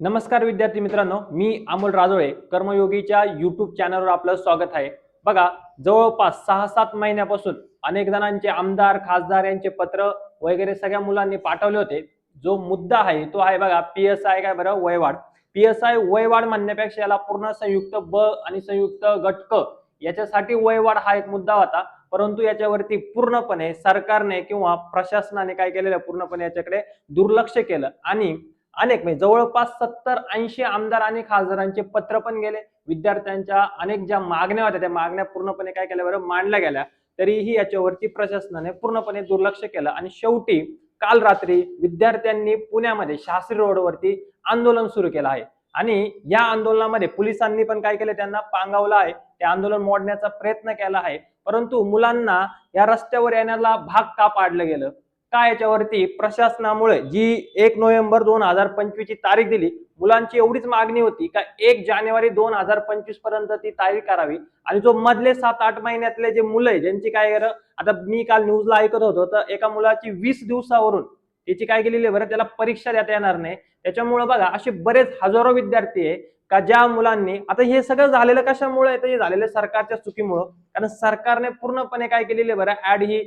नमस्कार विद्यार्थी मित्रांनो मी अमोल राजोळे कर्मयोगीच्या युट्यूब चॅनलवर आपलं स्वागत आहे. बघा जवळपास सहा सात महिन्यापासून अनेक जणांचे आमदार खासदार यांचे पत्र वगैरे सगळ्या मुलांनी पाठवले होते. जो मुद्दा आहे तो आहे बघा पी एस आय काय बरं? वयवाढ. पी एस आय वयवाढ म्हणण्यापेक्षा याला पूर्ण संयुक्त ब आणि संयुक्त गटक याच्यासाठी वयवाढ हा एक मुद्दा होता. परंतु याच्यावरती पूर्णपणे सरकारने किंवा प्रशासनाने काय केलेलं? पूर्णपणे याच्याकडे दुर्लक्ष केलं. आणि अनेक म्हणजे जवळपास सत्तर ऐंशी आमदार आणि खासदारांचे पत्र पण गेले. विद्यार्थ्यांच्या अनेक ज्या मागण्या होत्या त्या मागण्या पूर्णपणे काय केल्या बरं? मांडल्या गेल्या. तरीही याच्यावरती प्रशासनाने पूर्णपणे दुर्लक्ष केलं. आणि शेवटी काल रात्री विद्यार्थ्यांनी पुण्यामध्ये शास्त्री रोडवरती आंदोलन सुरू केलं आहे. आणि या आंदोलनामध्ये पोलिसांनी पण काय केलं? त्यांना पांगावलं आहे. ते आंदोलन मोडण्याचा प्रयत्न केला आहे. परंतु मुलांना या रस्त्यावर येण्याला भाग का पाडलं गेलं? का याच्यावरती? प्रशासनामुळे जी एक नोव्हेंबर दोन हजार पंचवीस ची तारीख दिली मुलांची एवढीच मागणी होती का एक जानेवारी दोन हजार पंचवीसपर्यंत ती तारीख करावी? आणि जो मधले सात आठ महिन्यातले जे मुलं आहे ज्यांची काय आता मी काल न्यूजला ऐकत होतो तर एका मुलाची वीस दिवसावरून त्याची काय केलेली आहे बरं त्याला परीक्षा देता येणार नाही. त्याच्यामुळे बघा असे बरेच हजारो विद्यार्थी आहे का ज्या मुलांनी आता हे सगळं झालेलं कशामुळे आहे? तर हे झालेलं सरकारच्या चुकीमुळं. कारण सरकारने पूर्णपणे काय केलेलं आहे बरं? ऍड ही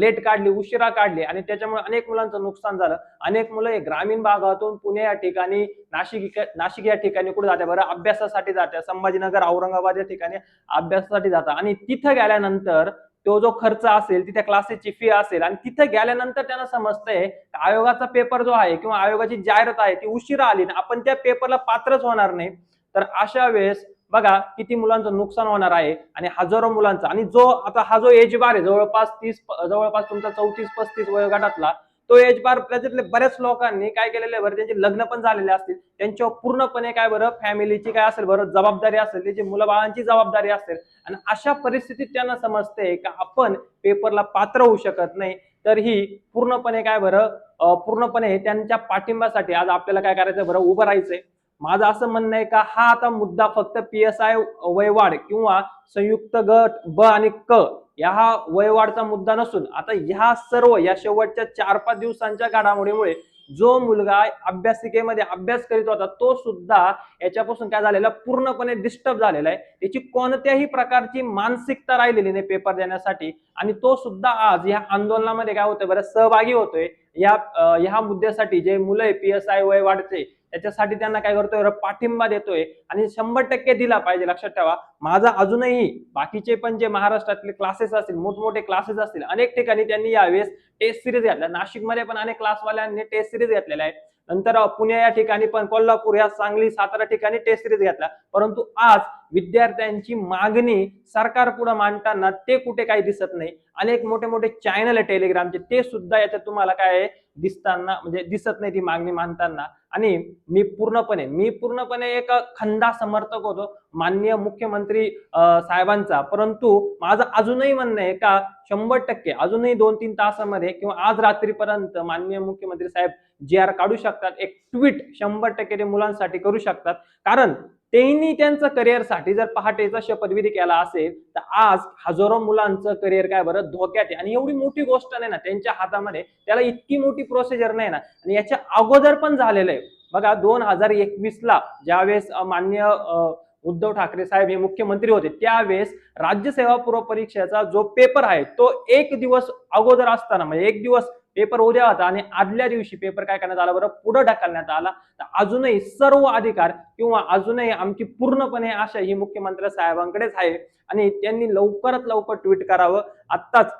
लेट काढली उशिरा काढली आणि त्याच्यामुळे अनेक मुलांचं नुकसान झालं. अनेक मुलं हे ग्रामीण भागातून पुणे या ठिकाणी नाशिक नाशिक या ठिकाणी कुठे जाते बरं? अभ्यासासाठी जाते संभाजीनगर औरंगाबाद या ठिकाणी अभ्यासासाठी जातात. आणि तिथं गेल्यानंतर तो जो खर्च असेल तिथे क्लासेसची फी असेल आणि तिथे गेल्यानंतर त्यांना समजतंय आयोगाचा पेपर जो आहे किंवा आयोगाची जाहिरात आहे ती उशिरा आली ना आपण त्या पेपरला पात्रच होणार नाही. तर अशा वेळेस बघा किती मुलांचं नुकसान होणार आहे आणि हजारो मुलांचा आणि जो आता हा जो एज बार आहे जवळपास तीस जवळपास तुमचा चौतीस पस्तीस वयोगटातला तो एज बार त्याच्यातले बऱ्याच लोकांनी काय केलेलं आहे बरं त्यांचे लग्न पण झालेले असतील. त्यांच्यावर पूर्णपणे काय बरं फॅमिलीची काय असेल बरं जबाबदारी असेल त्याची मुलाबाळांची जबाबदारी असेल. आणि अशा परिस्थितीत त्यांना समजते का आपण पेपरला पात्र होऊ शकत नाही. तर ही पूर्णपणे काय बरं पूर्णपणे त्यांच्या पाठिंब्यासाठी आज आपल्याला काय करायचं बरं उभं राहायचंय. माझं असं म्हणणं आहे का हा आता मुद्दा फक्त पी एस आय वयवाढ किंवा संयुक्त गट ब आणि क या हा वयवाढचा मुद्दा नसून आता ह्या सर्व या शेवटच्या चार पाच दिवसांच्या घडामोडीमुळे जो मुलगा अभ्यासिकेमध्ये अभ्यास करीत होता तो सुद्धा याच्यापासून काय झालेला पूर्णपणे डिस्टर्ब झालेला आहे. त्याची कोणत्याही प्रकारची मानसिकता राहिलेली नाही पेपर देण्यासाठी. आणि तो सुद्धा आज या आंदोलनामध्ये काय होतोय बरं सहभागी होतोय. या ह्या मुद्द्यासाठी जे मुलं आहे पी एस आय वय वाढते त्याच्यासाठी त्यांना काय करतोय? पाठिंबा देतोय. आणि शंभर टक्के दिला पाहिजे. लक्षात ठेवा. माझा अजूनही बाकीचे पण जे महाराष्ट्रातले क्लासेस असतील मोठमोठे क्लासेस असतील अनेक ठिकाणी त्यांनी यावेळेस टेस्ट सिरीज घेतल्या. नाशिकमध्ये पण अनेक क्लासवाल्यांनी टेस्ट सिरीज घेतलेल्या आहेत. नंतर पुणे या ठिकाणी पण कोल्हापूर या सांगली सातारा ठिकाणी टेस्ट सिरीज घेतला परंतु आज विद्यार्थ्यांची मागणी सरकार पुढे मांडताना ते कुठे काही दिसत नाही. अनेक मोठे मोठे चॅनल आहे टेलिग्रामचे ते सुद्धा याच्यात तुम्हाला काय दिसताना म्हणजे दिसत नाही ती मागणी मानताना आणि मी पूर्णपणे मी पूर्णपणे एक खंदा समर्थक होतो माननीय मुख्यमंत्री साहेबांचा. परंतु माझं अजूनही म्हणणं आहे का शंभर टक्के अजूनही दोन तीन तासामध्ये किंवा आज रात्रीपर्यंत माननीय मुख्यमंत्री साहेब जे आर काढू शकतात एक ट्विट शंभर टक्के ते मुलांसाठी करू शकतात. कारण त्यांनी त्यांचं करिअरसाठी जर पहाटेचा शपथविधी केला असेल तर आज हजारो मुलांचं करिअर काय बरं? धोक्यात आहे. आणि एवढी मोठी गोष्ट नाही ना त्यांच्या हातामध्ये त्याला इतकी मोठी प्रोसिजर नाही ना. आणि याच्या अगोदर पण झालेलं आहे. बघा दोन हजार एकवीस ला ज्यावेळेस मान्य माननीय उद्धव ठाकरे साहेब हे मुख्यमंत्री होते त्यावेळेस राज्यसेवा पूर्व परीक्षेचा जो पेपर आहे तो एक दिवस अगोदर असताना म्हणजे एक दिवस पेपर उद्या होता आणि आदल्या दिवशी पेपर काय करण्यात आला बरं? पुढे ढकलण्यात आला. तर अजूनही सर्व अधिकार किंवा अजूनही आमची पूर्णपणे आशा ही मुख्यमंत्री साहेबांकडेच आहे. आणि त्यांनी लवकरात लवकर ट्विट करावं. आत्ताच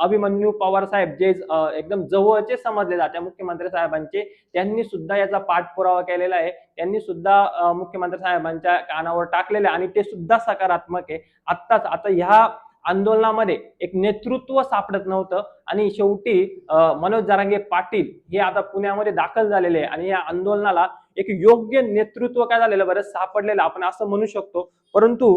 अभिमन्यू पवार साहेब जे एकदम जवळचे समजले जाते मुख्यमंत्री साहेबांचे त्यांनी सुद्धा याचा पाठपुरावा केलेला आहे. त्यांनी सुद्धा मुख्यमंत्री साहेबांच्या कानावर टाकलेले आहे आणि ते सुद्धा सकारात्मक आहे. आत्ताच आता ह्या आंदोलनामध्ये एक नेतृत्व सापडत नव्हतं. आणि शेवटी मनोज जरांगे पाटील हे आता पुण्यामध्ये दाखल झालेले आहे आणि या आंदोलनाला एक योग्य नेतृत्व काय झालेलं बरं? सापडलेलं आपण असं म्हणू शकतो. परंतु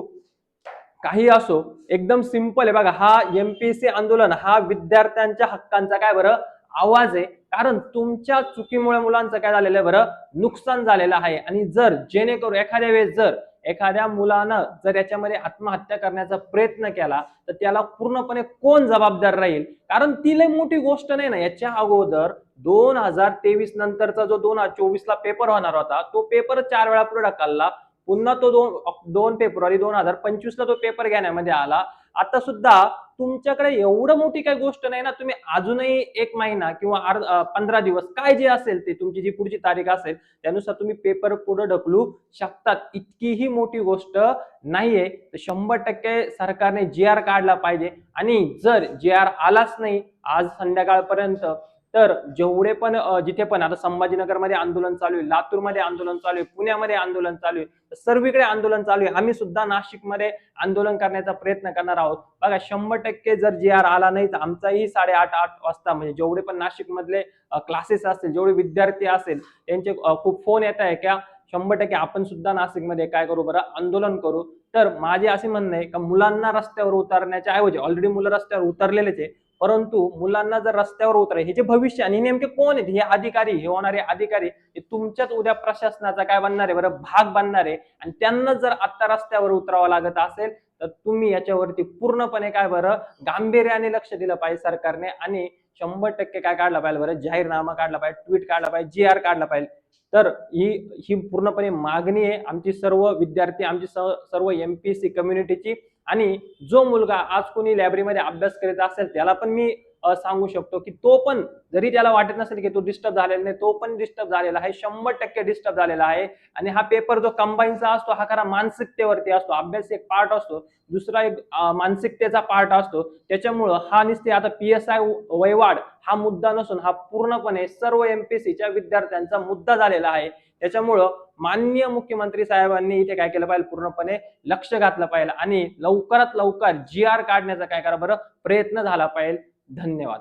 काही असो एकदम सिंपल आहे बघा हा एमपीएससी आंदोलन हा विद्यार्थ्यांच्या हक्कांचा काय बरं? आवाज आहे. कारण तुमच्या चुकीमुळे मुलांचं काय झालेलं आहे बरं? नुकसान झालेलं आहे. आणि जर जेणेकरून एखाद्या वेळेस जर एखाद्या मुलानं जर याच्यामध्ये आत्महत्या करण्याचा प्रयत्न केला तर त्याला पूर्णपणे कोण जबाबदार राहील? कारण ती लय मोठी गोष्ट नाही ना. याच्या अगोदर दोन हजार तेवीस नंतरचा जो दोन हजार चोवीस ला पेपर होणार होता तो पेपर चार वेळा पुढे ढकलला. पुन्हा तो दोन दोन फेब्रुवारी दोन हजार पंचवीस ला तो पेपर घेण्यामध्ये आला. आता सुद्धा तुमच्याकडे एवढं मोठी काही गोष्ट नाही ना तुम्ही अजूनही एक महिना किंवा अर्ध- पंधरा दिवस काय जे असेल ते तुमची जी पुढची तारीख असेल त्यानुसार तुम्ही पेपर पुढे ढकलू शकतात. इतकीही मोठी गोष्ट नाहीये. तर शंभर टक्के सरकारने जी आर काढला पाहिजे. आणि जर जी आर आलाच नाही आज संध्याकाळपर्यंत तर जेवढे पण जिथे पण आता संभाजीनगरमध्ये आंदोलन चालू आहे लातूरमध्ये आंदोलन चालू आहे पुण्यामध्ये आंदोलन चालू आहे सर्वीकडे आंदोलन चालू आहे. आम्ही सुद्धा नाशिकमध्ये आंदोलन करण्याचा प्रयत्न करणार आहोत. बघा शंभर टक्के जर जी आर आला नाही तर आमचाही साडेआठ आठ वाजता म्हणजे जेवढे पण नाशिकमधले क्लासेस असतील जेवढे विद्यार्थी असेल त्यांचे खूप फोन येत आहे का? शंभर टक्के आपण सुद्धा नाशिकमध्ये काय करू बरं? आंदोलन करू. तर माझे असे म्हणणं आहे का मुलांना रस्त्यावर उतरण्याच्या ऐवजी ऑलरेडी मुलं रस्त्यावर उतरलेलेच आहे परंतु मुलांना जर रस्त्यावर उतराय हे जे भविष्य आणि नेमके कोण आहेत हे अधिकारी हे होणारे अधिकारी हे तुमच्याच उद्या प्रशासनाचा काय बनणार आहे? बरं भाग बनणार आहे. आणि त्यांना जर आता रस्त्यावर उतरावं लागत असेल तर तुम्ही याच्यावरती पूर्णपणे काय बरं गांभीर्याने लक्ष दिलं पाहिजे सरकारने आणि शंभर टक्के काय काढला पाहिजे बरं जाहीरनामा काढला पाहिजे ट्विट काढला पाहिजे जी आर काढला पाहिजे. तर ही ही पूर्णपणे मागणी आहे आमची सर्व विद्यार्थी आमची स- सर्व सी कम्युनिटीची आणि जो मुलगा आज कोणी लायब्ररीमध्ये अभ्यास करीत असेल त्याला पण मी सांगू शकतो की तो पण जरी त्याला वाटत नसेल की तो डिस्टर्ब झालेला नाही तो पण डिस्टर्ब झालेला आहे. शंभर टक्के डिस्टर्ब झालेला आहे. आणि हा पेपर जो कंबाईनचा असतो हा खरा मानसिकतेवरती असतो. अभ्यास एक पार्ट असतो. दुसरा एक मानसिकतेचा पार्ट असतो. त्याच्यामुळं हा निस्ते आता पी एस आय वयवाड हा मुद्दा नसून हा पूर्णपणे सर्व एमपीएससीच्या विद्यार्थ्यांचा मुद्दा झालेला आहे. त्याच्यामुळं माननीय मुख्यमंत्री साहेबांनी इथे काय केलं पाहिजे पूर्णपणे लक्ष घातलं पाहिजे आणि लवकरात लवकर जी आर काढण्याचा काय करा बरं? प्रयत्न झाला पाहिजे धन्यवाद